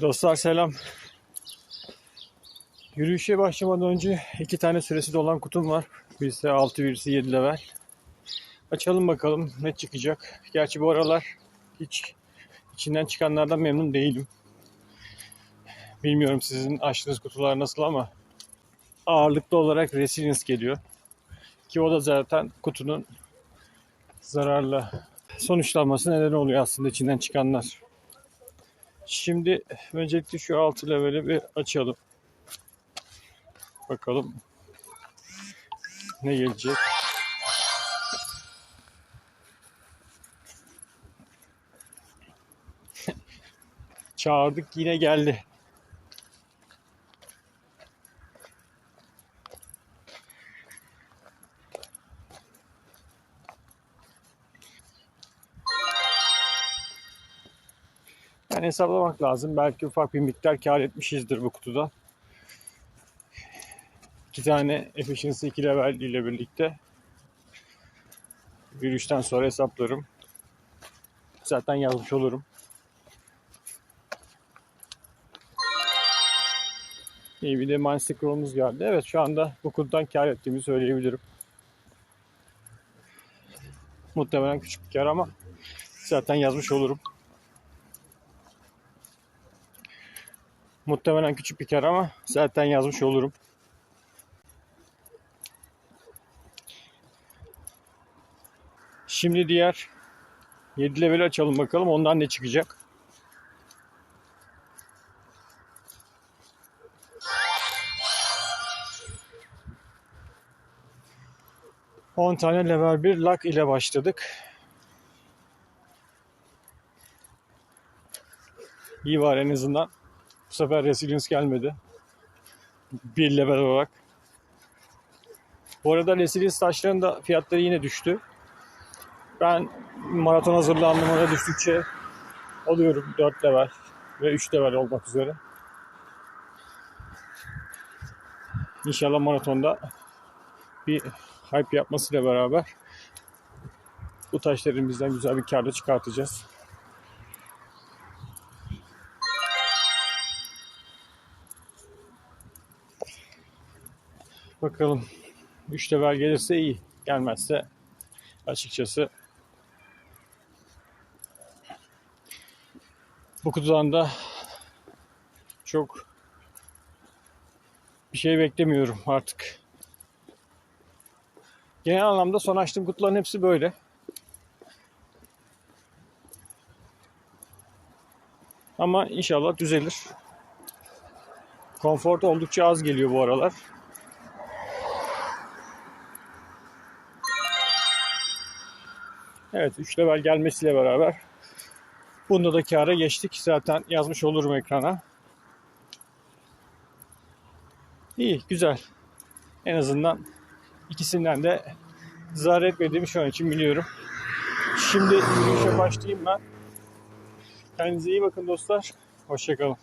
Dostlar selam. Yürüyüşe başlamadan önce iki tane süresi dolan kutum var. Birisi 6, birisi 7 level. Açalım bakalım ne çıkacak. Gerçi bu aralar hiç içinden çıkanlardan memnun değilim. Bilmiyorum sizin açtığınız kutular nasıl ama ağırlıklı olarak Resilience geliyor. Ki o da zaten kutunun zararlı sonuçlanması neden oluyor aslında içinden çıkanlar. Şimdi öncelikle şu altı leveli bir açalım. Bakalım ne gelecek. Çağırdık yine geldi. Yani hesaplamak lazım. Belki ufak bir miktar kar etmişizdir bu kutuda. İki tane Efficiency 2 level ile birlikte yürüyüşten sonra hesaplarım. Zaten yazmış olurum. İyi bir de Mind Scroll'umuz geldi. Evet şu anda bu kutudan kar ettiğimi söyleyebilirim. Muhtemelen küçük bir kar ama zaten yazmış olurum. Muhtemelen küçük bir kar ama zaten yazmış olurum. Şimdi diğer 7 level açalım bakalım ondan ne çıkacak. On tane level 1 luck ile başladık. İyi var en azından. Sefer Resilience gelmedi. Bir level olarak. Bu arada Resilience taşlarının da fiyatları yine düştü. Ben maraton hazırlandığımda düştükçe alıyorum 4 level ve 3 level olmak üzere. İnşallah maratonda bir hype yapmasıyla beraber bu taşların bizden güzel bir karda çıkartacağız. Bakalım 3 level gelirse iyi. Gelmezse açıkçası bu kutudan da çok bir şey beklemiyorum artık. Genel anlamda son açtığım kutuların hepsi böyle. Ama inşallah düzelir. Konfor oldukça az geliyor bu aralar. Evet 3 level gelmesiyle beraber bunda da kâra geçtik. Zaten yazmış olurum ekrana. İyi güzel. En azından ikisinden de zarar etmediğimi şu an için biliyorum. Şimdi yürüyüşe başlayayım ben. Kendinize iyi bakın dostlar. Hoşçakalın.